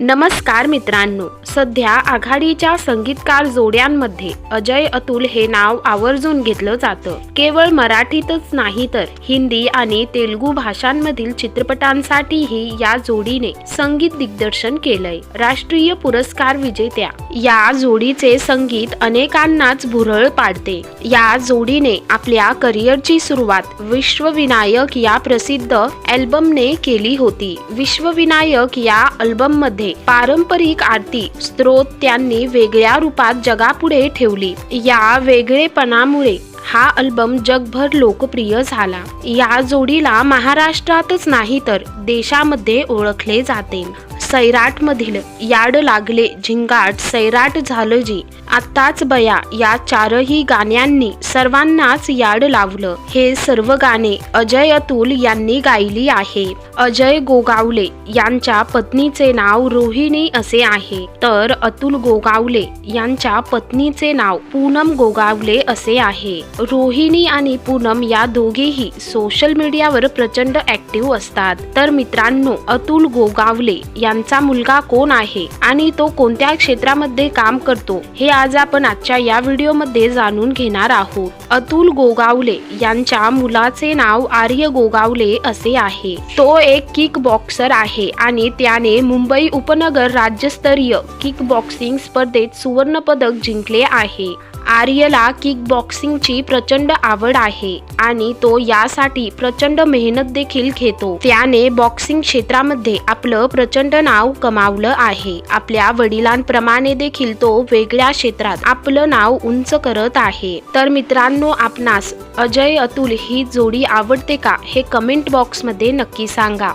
नमस्कार मित्रांनो सध्या आघाडीच्या संगीतकार जोड्यांमध्ये अजय अतुल हे नाव आवर्जून घेतलं जातं. केवळ मराठीतच नाही तर हिंदी आणि तेलुगू भाषांमधील चित्रपटांसाठीही या जोडीने संगीत दिग्दर्शन केलंय. राष्ट्रीय पुरस्कार विजेत्या या जोडीचे संगीत अनेकांनाच भुरळ पाडते. या जोडीने आपल्या करिअरची सुरुवात विश्वविनायक या प्रसिद्ध अल्बमने केली होती. विश्वविनायक या अल्बममध्ये पारंपरिक आरती स्त्रोत त्यांनी वेगळ्या रूपात जगापुढे ठेवली. या वेगळेपणामुळे हा अल्बम जगभर लोकप्रिय झाला. या जोडीला महाराष्ट्रातच नाही तर देशामध्ये ओळखले जाते. सैराटमधील याड लागले झिंगाट सैराट झालं जी. आत्ताच बया या चारही गाण्यांनी सर्वांनाच याड लावलं. हे सर्व गाणे अजय अतुल यांनी गायली आहे. अजय गोगावले यांच्या पत्नीचे नाव रोहिणी असे आहे. तर अतुल गोगावले यांच्या पत्नीचे नाव पूनम गोगावले असे आहे. रोहिणी आणि पूनम या दोघेही सोशल मीडियावर प्रचंड ऍक्टिव्ह असतात. तर मित्रांनो अतुल गोगावले आमचा मुलगा कोण आहे आणि तो कोणत्या क्षेत्रामध्ये काम करतो हे आज आपण आजच्या या व्हिडिओमध्ये जाणून घेणार आहोत. अतुल गोगावले यांच्या मुलाचे नाव आर्य गोगावले असे आहे. तो एक किक बॉक्सर आहे आणि त्याने मुंबई उपनगर राज्यस्तरीय किक बॉक्सिंग स्पर्धेत सुवर्ण पदक जिंकले आहे. आर्यला किक बॉक्सिंगची प्रचंड आवड आहे आणि तो यासाठी प्रचंड मेहनत देखील घेतो. त्याने बॉक्सिंग क्षेत्रामध्ये आपलं प्रचंड नाव कमावलं आहे. आपल्या वडिलांप्रमाणे देखील तो वेगळ्या क्षेत्रात आपलं नाव उंच करत आहे. तर मित्रांनो आपणास अजय अतुल ही जोडी आवडते का हे कमेंट बॉक्समध्ये नक्की सांगा.